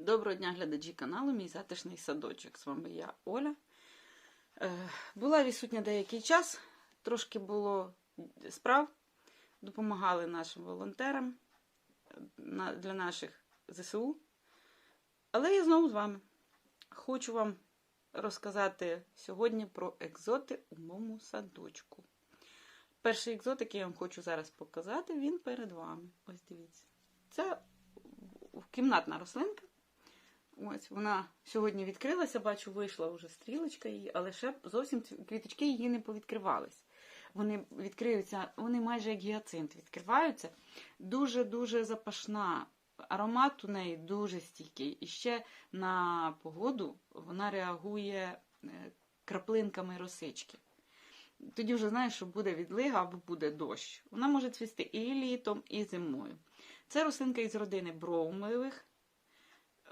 Доброго дня, глядачі каналу Мій затишний садочок. З вами я, Оля. Е, була відсутня деякий час, трошки було справ, допомагали нашим волонтерам для наших ЗСУ. Але я знову з вами. Хочу вам розказати сьогодні про екзоти у моєму садочку. Перший екзот, який я вам хочу зараз показати, він перед вами. Ось дивіться. Це кімнатна рослинка. Ось вона сьогодні відкрилася, бачу, вийшла вже стрілочка її, але ще зовсім квіточки її не повідкривались. Вони відкриються, вони майже як гіацинт відкриваються. Дуже-дуже запашна. Аромат у неї дуже стійкий. І ще на погоду вона реагує е, краплинками росички. Тоді вже знаєш, що буде відлига або буде дощ. Вона може цвісти і літом, і зимою. Це рослинка із родини броумливих.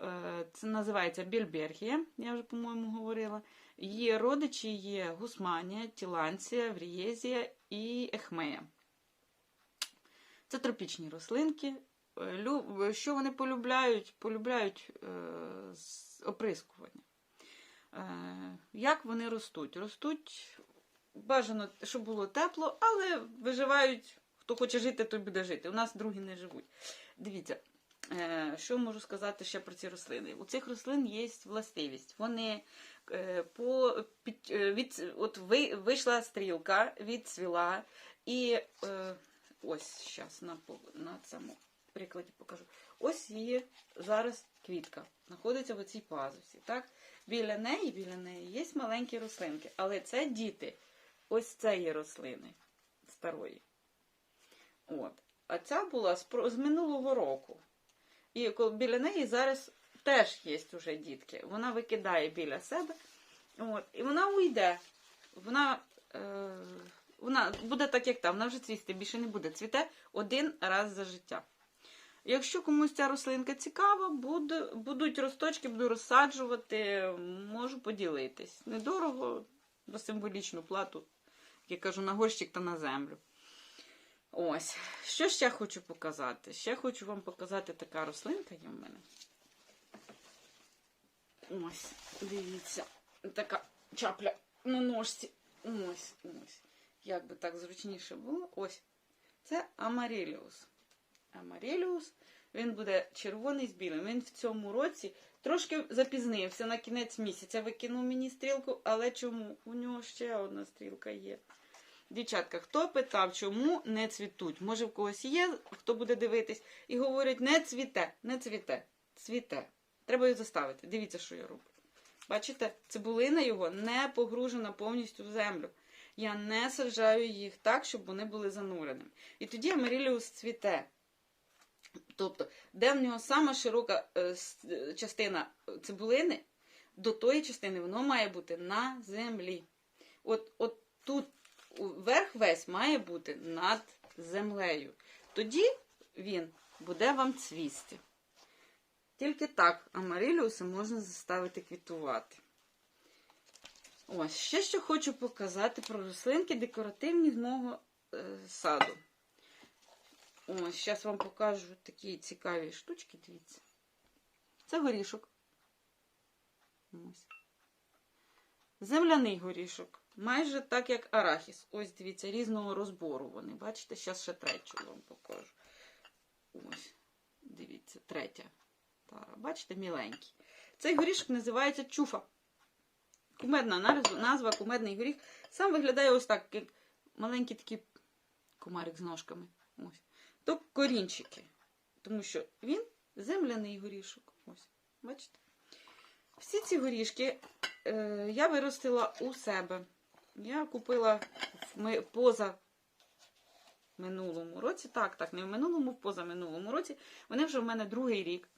Е, Це називається більбергія, я вже, по-моєму, говорила. Її родичі є гусманія, тіланція, врієзія і ехмея. Це тропічні рослинки. Е, Що вони полюбляють? Полюбляють е, оприскування. Як вони ростуть? Ростуть бажано, щоб було тепло, але виживають. Хто хоче жити, той буде жити. У нас другі не живуть. Дивіться, що можу сказати ще про ці рослини? У цих рослин є властивість. Вони е, по, під, е, від, от ви, вийшла стрілка, відцвіла, і е, ось зараз на, на цьому прикладі покажу. Ось її зараз квітка знаходиться в цій пазусі. Так? Біля неї, біля неї є маленькі рослинки, але це діти ось цієї рослини старої. От. А ця була з, з минулого року. І біля неї зараз теж є вже дітки. Вона викидає біля себе. От. І вона уйде. Вона, е, вона буде так, як там, вона вже цвісти більше не буде. Цвіте один раз за життя. Якщо комусь ця рослинка цікава, буду, будуть росточки, буду розсаджувати, можу поділитись. Недорого, за символічну плату, як я кажу, на горщик та на землю. Ось. Що ще хочу показати? Ще хочу вам показати така рослинка є в мене. Ось, дивіться, така чапля на ножці. Ось, ось. Як би так зручніше було. Ось. Це Амареліус. Амареліус. Він буде червоний з білим. Він в цьому році трошки запізнився на кінець місяця. Викинув мені стрілку, але чому? У нього ще одна стрілка є. Дівчатка, хто питав, чому не цвітуть? Може, в когось є, хто буде дивитись, і говорять, не цвіте, не цвіте, цвіте. Треба його заставити. Дивіться, що я роблю. Бачите, цибулина його не погружена повністю в землю. Я не саджаю їх так, щоб вони були зануреними. І тоді Амаріліус цвіте. Тобто, де в нього сама широка е, частина цибулини, до тої частини воно має бути на землі. От, от тут верх весь має бути над землею. Тоді він буде вам цвісти. Тільки так амариліуси можна заставити квітувати. Ось, ще що хочу показати про рослинки декоративні з мого е, саду. Ось, зараз вам покажу такі цікаві штучки, дивіться. Це горішок. Ось. Земляний горішок. Майже так, як арахіс. Ось, дивіться, різного розбору вони. Бачите, зараз ще третю вам покажу. Ось, дивіться, третя тара. Бачите, міленький. Цей горішок називається чуфа. Кумедна назва, назва кумедний горіх. Сам виглядає ось так, як маленький такий комарик з ножками. Ось. То корінчики. Тому що він земляний горішок. Ось, бачите? Всі ці горішки е, я виростила у себе. Я купила в поза минулому році. Так, так, не в минулому, в позаминулому році. Вони вже в мене другий рік.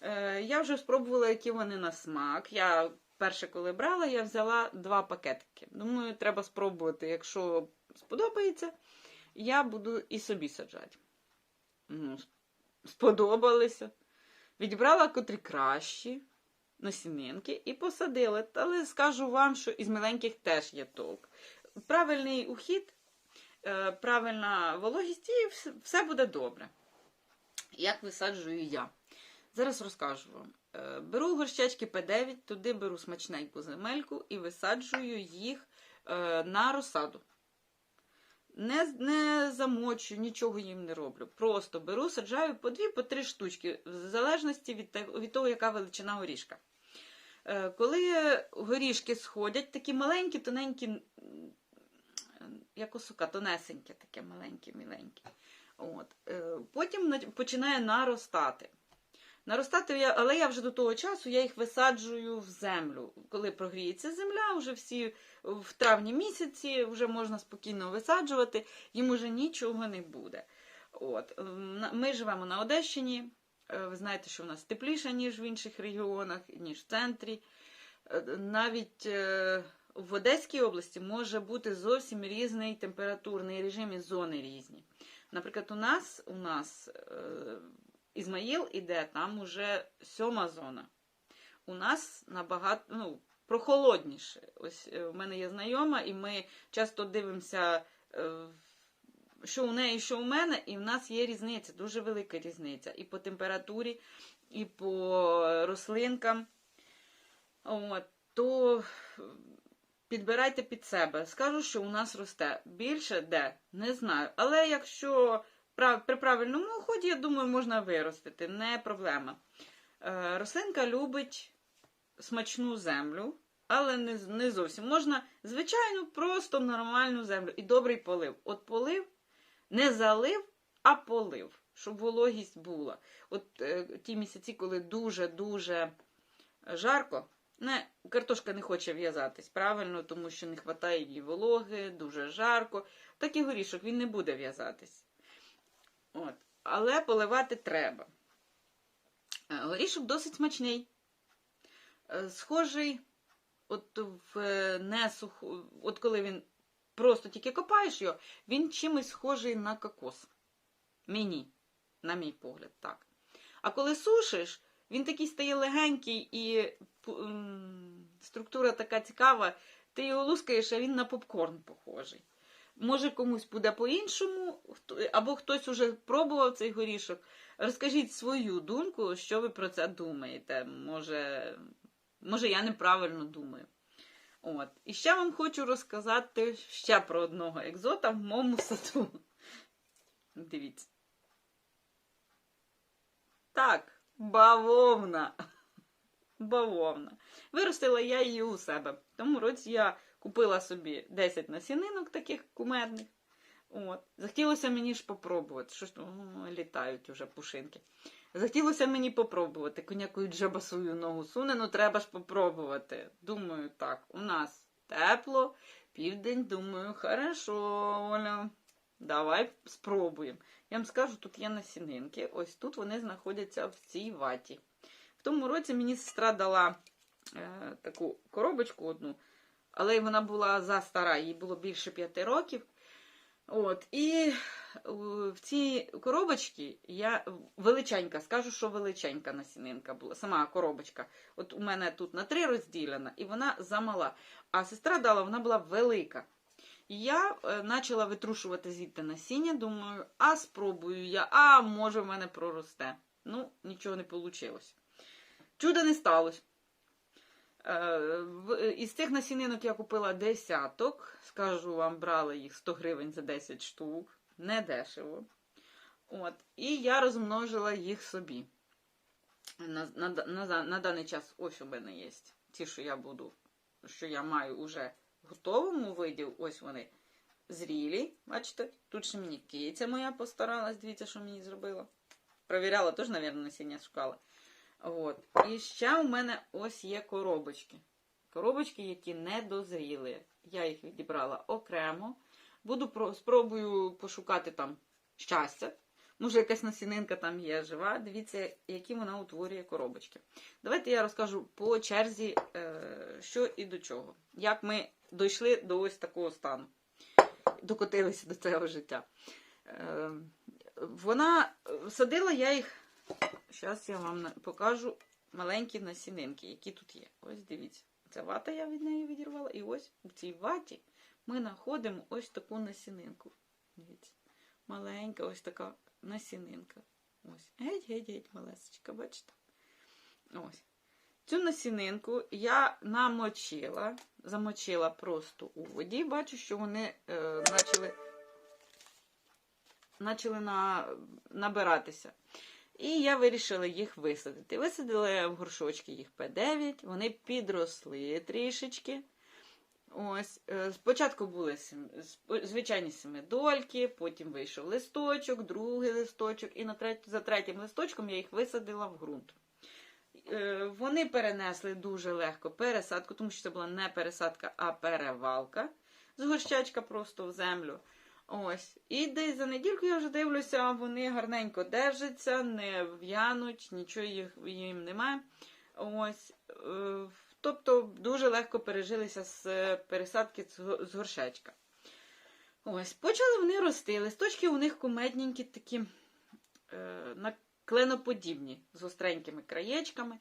Е, я вже спробувала, які вони на смак. Я перше, коли брала, я взяла два пакетики. Думаю, треба спробувати. Якщо сподобається, я буду і собі саджати. Ну, сподобалися. Відібрала котрі кращі насінинки і посадила. Але скажу вам, що із маленьких теж є толк. Правильний ухід, е, правильна вологість і все буде добре. Як висаджую я? Зараз розкажу вам. Е, Беру горщечки П9, туди беру смачненьку земельку і висаджую їх е, на розсаду. Не, не замочу, нічого їм не роблю. Просто беру, саджаю по дві, по три штучки, в залежності від, від того, яка величина горішка. Е, Коли горішки сходять, такі маленькі, тоненькі, як осука, тонесеньке, таке маленьке, міленьке. От. е, Потім починає наростати. Наростати але я вже до того часу я їх висаджую в землю. Коли прогріється земля, вже всі в травні місяці вже можна спокійно висаджувати, їм уже нічого не буде. От. Ми живемо на Одещині. е, Ви знаєте, що в нас тепліше, ніж в інших регіонах, ніж в центрі. Е, Навіть е, в Одеській області може бути зовсім різний температурний режим і зони різні. Наприклад, у нас у нас е, Ізмаїл іде, там уже сьома зона. У нас набагато ну, прохолодніше. Ось е, в мене є знайома, і ми часто дивимося, е, що у неї, що у мене, і в нас є різниця, дуже велика різниця. І по температурі, і по рослинкам. От, то підбирайте під себе. Скажу, що у нас росте більше де, не знаю. Але якщо при правильному уході, я думаю, можна виростити, не проблема. Е, Рослинка любить смачну землю, але не, зовсім. Можна звичайну, просто нормальну землю і добрий полив. От полив не залив, а полив, щоб вологість була. От е, ті місяці, коли дуже-дуже жарко, не, картошка не хоче в'язатись, правильно, тому що не вистачає її вологи, дуже жарко. Так і горішок він не буде в'язатись. От. Але поливати треба. Е, Горішок досить смачний. Е, Схожий, от в е, несуху, от коли він просто тільки копаєш його, він чимось схожий на кокос. Мені, на мій погляд, так. А коли сушиш, він такий стає легенький і структура така цікава. Ти його лускаєш, а він на попкорн похожий. Може, комусь буде по-іншому, або хтось уже пробував цей горішок. Розкажіть свою думку, що ви про це думаєте. Може, може я неправильно думаю. От. І ще вам хочу розказати ще про одного екзота в моєму саду. Дивіться. Так, бавовна. Бавовна. Виростила я її у себе. В тому році я купила собі 10 насінинок таких кумедних. От. Захотілося мені ж попробувати. Що ж ну, літають уже пушинки. Захотілося мені попробувати. Конякою джаба свою ногу суне, ну треба ж попробувати. Думаю, так, у нас тепло, південь, думаю, хорошо, Оля. Давай спробуємо. Я вам скажу, тут є насінинки. Ось тут вони знаходяться в цій ваті. В тому році мені сестра дала е, таку коробочку одну, але вона була застара, їй було більше п'яти років. От, і е, в цій коробочці я величенька, скажу, що величенька насінинка була, сама коробочка. От у мене тут на три розділена, і вона замала. А сестра дала, вона була велика. І я е, почала витрушувати звідти насіння, думаю, а спробую я, а може в мене проросте. Ну, нічого не вийшло. Чуда не сталося. Е, Із цих насінинок я купила десяток. Скажу вам, брала їх 100 гривень за 10 штук. Не дешево. От. І я розмножила їх собі. На, на, на, на даний час ось у мене є ті, що я буду, що я маю уже в готовому виді. Ось вони зрілі. Бачите? Тут ще мені киця моя постаралась, дивіться, що мені зробила. Провіряла, теж, мабуть, насіння шукала. От. І ще у мене ось є коробочки. Коробочки, які не дозріли. Я їх відібрала окремо. Буду про, спробую пошукати там щастя. Може, якась насінинка там є жива. Дивіться, які вона утворює коробочки. Давайте я розкажу по черзі, е, що і до чого. Як ми дійшли до ось такого стану. Докотилися до цього життя. Е, вона садила я їх. Зараз я вам покажу маленькі насінинки, які тут є. Ось дивіться. Це вата я від неї відірвала. І ось у цій ваті ми знаходимо ось таку насінинку. Дивіться. Маленька ось така насінинка. Ось. Геть-геть-геть, малесечка, бачите? Ось. Цю насінинку я намочила, замочила просто у воді. Бачу, що вони е, почали, почали на, набиратися. І я вирішила їх висадити. Висадила в горшочки їх П9, вони підросли трішечки. Ось, е, Спочатку були звичайні семидольки, потім вийшов листочок, другий листочок, і на треть, за третім листочком я їх висадила в ґрунт. Е, Вони перенесли дуже легко пересадку, тому що це була не пересадка, а перевалка з горщачка просто в землю. Ось. І десь за недільку я вже дивлюся, вони гарненько держаться, не в'януть, нічого їх, їм немає. Ось. Е, Тобто дуже легко пережилися з пересадки з горшечка. Ось. Почали вони рости. Листочки у них кумедненькі такі е, кленоподібні з гостренькими краєчками.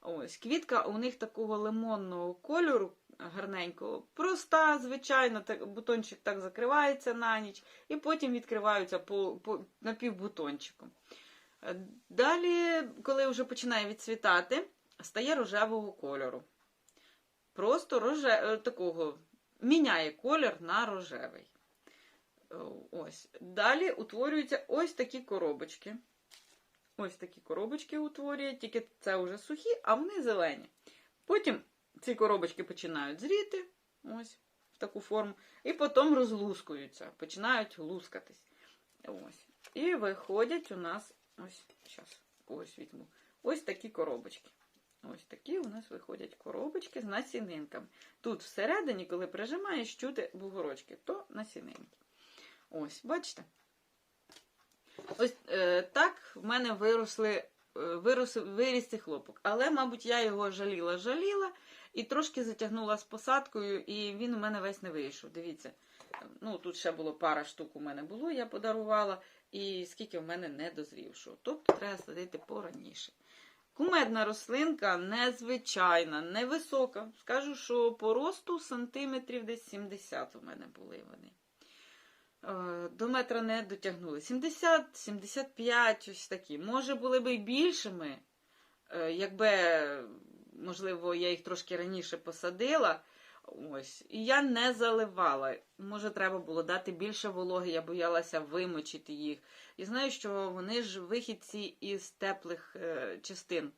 Ось, Квітка у них такого лимонного кольору гарненького. Проста, звичайно, так, бутончик так закривається на ніч, і потім відкриваються по, по, напівбутончиком. Е, Далі, коли вже починає відцвітати, стає рожевого кольору. Просто роже... е, такого міняє колір на рожевий. Е, Ось. Далі утворюються ось такі коробочки. Ось такі коробочки утворює, тільки це вже сухі, а вони зелені. Потім ці коробочки починають зріти, ось в таку форму, і потім розлускуються, починають лускатись. Ось. І виходять у нас ось, зараз, ось візьму, ось такі коробочки. Ось такі у нас виходять коробочки з насінинками. Тут всередині, коли прижимаєш, чути бугорочки, то насінинки. Ось, бачите? Ось е, так в мене виросли, вирос, виріс цей хлопок. Але, мабуть, я його жаліла-жаліла і трошки затягнула з посадкою, і він у мене весь не вийшов. Дивіться, ну тут ще було пара штук у мене було, я подарувала, і скільки в мене не дозрівшого. Тобто треба садити пораніше. Кумедна рослинка незвичайна, невисока. Скажу, що по росту сантиметрів десь 70 у мене були вони. Е, До метра не дотягнули. 70-75, ось такі. Може, були б і більшими, е, якби, можливо, я їх трошки раніше посадила. Ось. І я не заливала. Може, треба було дати більше вологи, я боялася вимочити їх. І знаю, що вони ж вихідці із теплих е, частин.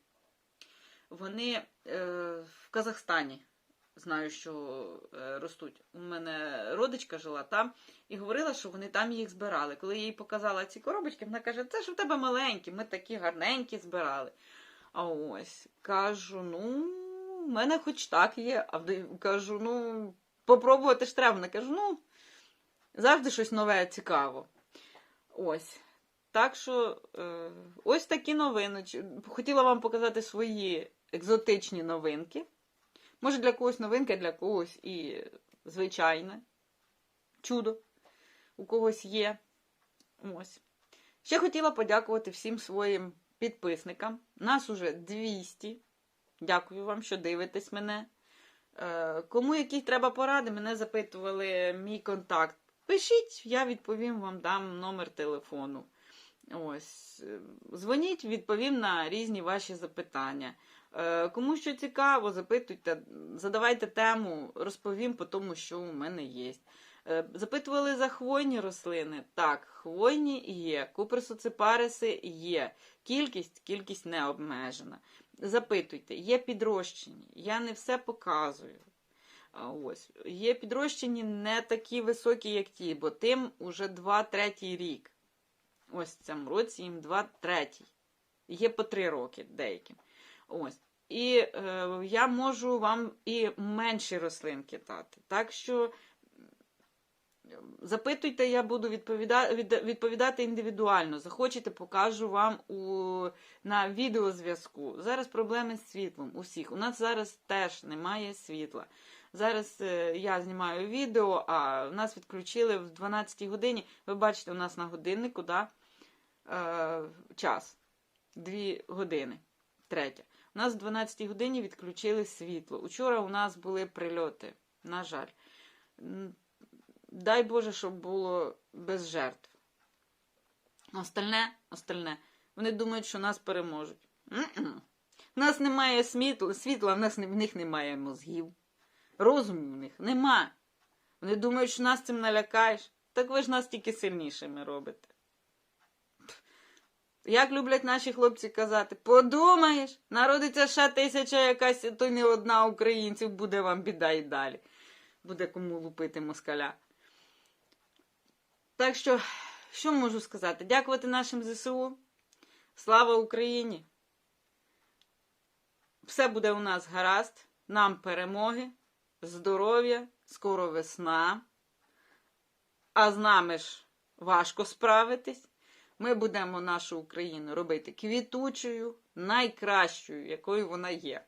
Вони е, в Казахстані. Знаю, що е, ростуть. У мене родичка жила там і говорила, що вони там їх збирали. Коли я їй показала ці коробочки, вона каже, це ж у тебе маленькі, ми такі гарненькі збирали. А ось кажу, ну, в мене хоч так є. А кажу, ну, попробувати ж треба. Вона кажу, ну, завжди щось нове цікаво. Ось. Так що, е, ось такі новини. Хотіла вам показати свої екзотичні новинки. Може, для когось новинка, для когось і звичайне чудо у когось є. Ось. Ще хотіла подякувати всім своїм підписникам. Нас уже 200. Дякую вам, що дивитесь мене. Е, Кому які треба поради, мене запитували мій контакт. Пишіть, я відповім вам, дам номер телефону. Ось. е, Дзвоніть, відповім на різні ваші запитання. Е, Кому що цікаво, запитуйте, задавайте тему, розповім по тому, що у мене є. Е, Запитували за хвойні рослини. Так, хвойні є, куперсоципариси є. Кількість, кількість не обмежена. Запитуйте, є підрощені. Я не все показую. Ось. Є підрощені не такі високі, як ті, бо тим уже 2-3 рік. Ось в цьому році їм 2-3. Є по 3 роки деяким. Ось. І е, я можу вам і менші рослинки дати. Так що запитуйте, я буду відповідати, відповідати індивідуально. Захочете, покажу вам у, на відеозв'язку. Зараз проблеми з світлом у всіх. У нас зараз теж немає світла. Зараз е, я знімаю відео, а нас відключили в 12 годині. Ви бачите, у нас на годиннику да, е, час. Дві години. Третя. У нас в 12 годині відключили світло. Учора у нас були прильоти. На жаль. Дай Боже, щоб було без жертв. Остальне, остальне. Вони думають, що нас переможуть. В нас немає світла, світла, в нас в них немає мозгів. Розуму в них нема. Вони думають, що нас цим налякаєш. Так ви ж нас тільки сильнішими робите. Як люблять наші хлопці казати, подумаєш, народиться ще тисяча якась, то не одна українців, буде вам біда і далі. Буде кому лупити москаля. Так що, що можу сказати? Дякувати нашим ЗСУ. Слава Україні! Все буде у нас гаразд. Нам перемоги, здоров'я, скоро весна. А з нами ж важко справитись. Ми будемо нашу Україну робити квітучою, найкращою, якою вона є.